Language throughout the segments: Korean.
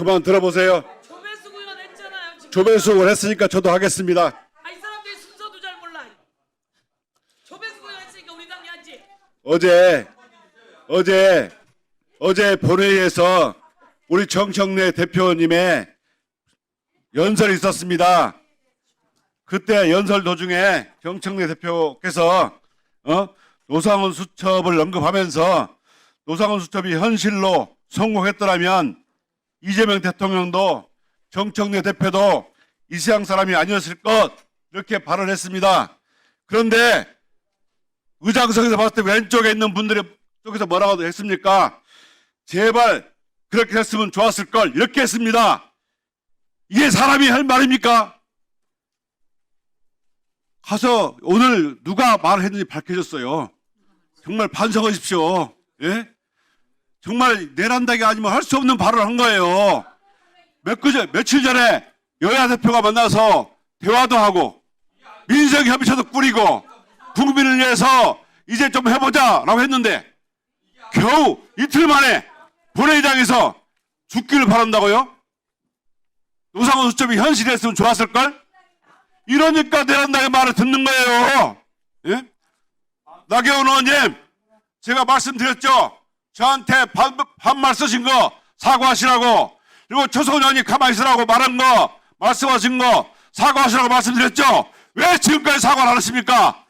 그만 들어보세요. 조배수 의원 했잖아요. 지금. 조배수를 했으니까 저도 하겠습니다. 아, 이 사람들이 순서도 잘 몰라. 조배수 의원 했으니까 우리 당이 하지. 어제 어제 어제 본회의에서 우리 정청래 대표님의 연설이 있었습니다. 그때 연설 도중에 정청래 대표께서 어? 노상훈 수첩을 언급하면서 노상훈 수첩이 현실로 성공했더라면 이재명 대통령도 정청래 대표도 이 세상 사람이 아니었을 것 이렇게 발언했습니다. 그런데 의장석에서 봤을 때 왼쪽에 있는 분들이 쪽에서 뭐라고 했습니까? 제발 그렇게 했으면 좋았을 걸 이렇게 했습니다. 이게 사람이 할 말입니까? 가서 오늘 누가 말했는지 밝혀졌어요. 정말 반성하십시오. 예? 정말 내란다기 아니면 할 수 없는 발언을 한 거예요. 몇 그제 며칠 전에 여야 대표가 만나서 대화도 하고 민생 협의체도 꾸리고 국민을 위해서 이제 좀 해보자라고 했는데 겨우 이틀 만에 본회의장에서 죽기를 바란다고요? 노상훈 수첩이 현실이었으면 좋았을걸? 이러니까 내란당의 말을 듣는 거예요. 예? 나경원 의원님, 제가 말씀드렸죠? 저한테 반, 반말 쓰신 거 사과하시라고, 그리고 초선 의원이 가만히 있으라고 말한 거, 말씀하신 거 사과하시라고 말씀드렸죠? 왜 지금까지 사과를 안 하십니까?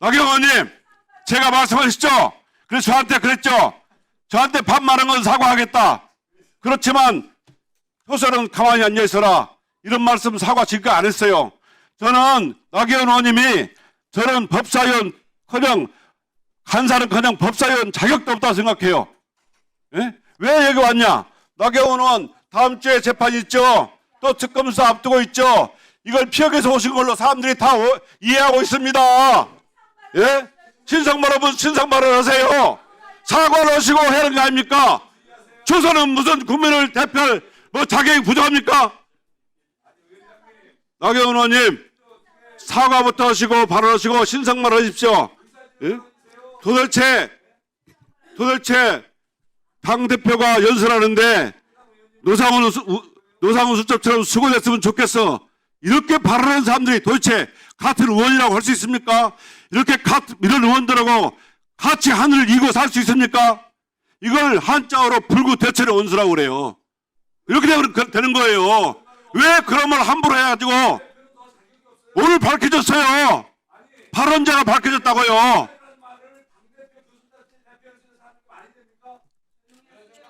나경원 의원님, 제가 말씀하셨죠? 그래서 저한테 그랬죠? 저한테 반말한 건 사과하겠다. 그렇지만 효서는 가만히 앉아 있어라. 이런 말씀 사과 지금까지 안 했어요. 저는 나경원 의원님이 저는 법사위원 커녕 간사는 커녕 법사위원 자격도 없다고 생각해요. 예? 왜 여기 왔냐? 나경원 의원 다음 주에 재판 있죠. 또 특검 수사 앞두고 있죠. 이걸 피하게서 오신 걸로 사람들이 다 오- 이해하고 있습니다. 예? 신상 여러분 신상 발언하세요. 사과를 하시고 해야 거 아닙니까? 조선은 무슨 국민을 대표할 뭐 자격이 부족합니까? 나경원 의원님 사과부터 하시고 발언하시고 신상만 하십시오. 예? 도대체 도대체 당 대표가 연설하는데 노상훈 노상훈 수첩처럼 수고됐으면 좋겠어. 이렇게 발언하는 사람들이 도대체 같은 의원이라고 할 수 있습니까? 이렇게 같, 이런 의원들하고 같이 하늘을 이고 살 수 있습니까? 이걸 한자어로 불구 대체의 원수라고 그래요. 이렇게 그- 되는 거예요. 왜 그런 말 함부로 해가지고 오늘 밝혀졌어요. 발언자가 밝혀졌다고요.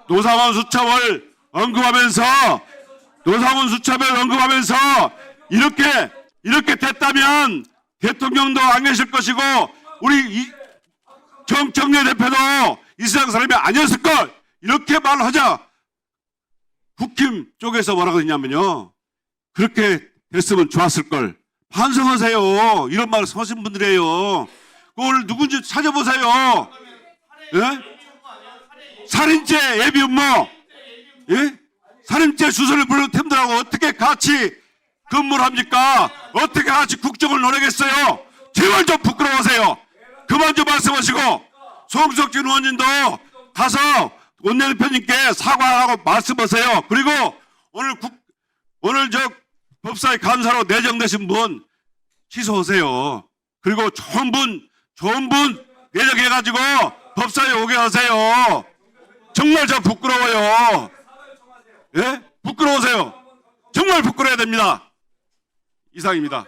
노상원 수첩을 언급하면서 노상원 수첩을 언급하면서 이렇게 이렇게 됐다면 대통령도 안 계실 것이고 우리 이- 정청래 대표도 이 세상 사람이 아니었을 걸 이렇게 말하자. 국힘 쪽에서 뭐라고 했냐면요. 그렇게 됐으면 좋았을 걸. 반성하세요. 이런 말을 하신 분들이에요. 그걸 누군지 찾아보세요. 예? 살인죄 예비 음모 예? 살인죄 수사를 부르는 팀들하고 어떻게 같이 근무를 합니까? 어떻게 같이 국정을 노리겠어요? 제발 좀 부끄러워하세요. 그만 좀 말씀하시고 송석진 의원님도 가서 원내대표님께 사과하라고 말씀하세요. 그리고 오늘 국 오늘 저 법사위 간사로 내정되신 분 취소하세요. 그리고 좋은 분 좋은 분 내정해가지고 법사위 오게 하세요. 정말 저 부끄러워요. 예? 부끄러우세요. 정말 부끄러워야 됩니다. 이상입니다.